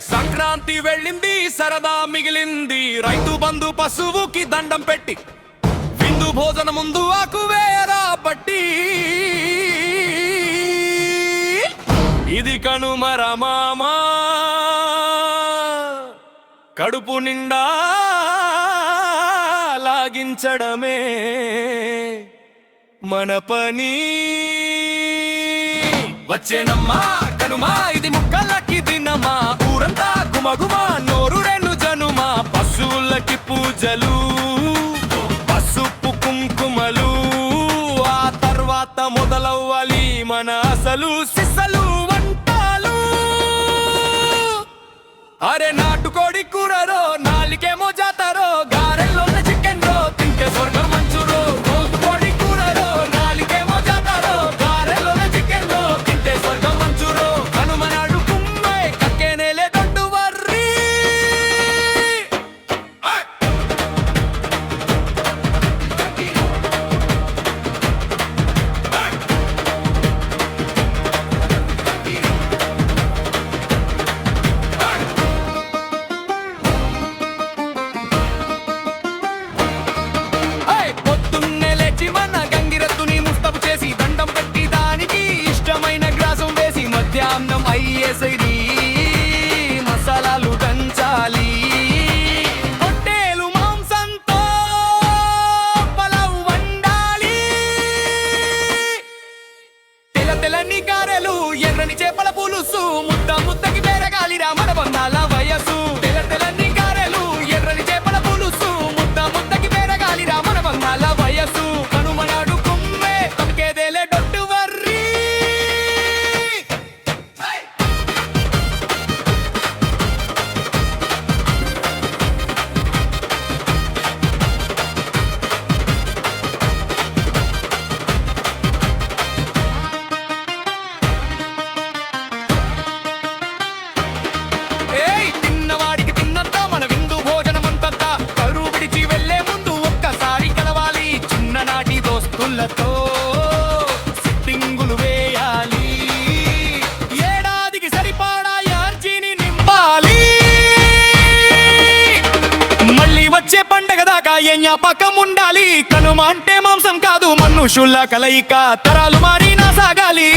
సంక్రాంతి వెళ్ళింది సరదా మిగిలింది. రైతు బంధు పశువుకి దండం పెట్టి విందు భోజన ముందు ఆకు వేరా పట్టి. ఇది కనుమర మామా. కడుపు నిండా లాగించడమే మన పని. వచ్చేనమ్మా కనుమా ఇది ముక్కలకి దినమా. ఊరంతా గుమగుమా నోరు రెండు జనుమా పశువులకి పూజలు పసుపు కుంకుమలు. ఆ తర్వాత మొదలవ్వాలి మన అసలు సిసలు వంటలు. అరే నా Kullusum దోస్తులతో సిట్టింగులు వేయాలి. ఏడాదికి సరిపడా యార్జీని నింపాలి. మళ్ళీ వచ్చే పండగ దాకా ఏ జ్ఞాపకం ఉండాలి. కనుమ అంటే మాంసం కాదు మనుషుల కలయిక తరాలు మారినా సాగాలి.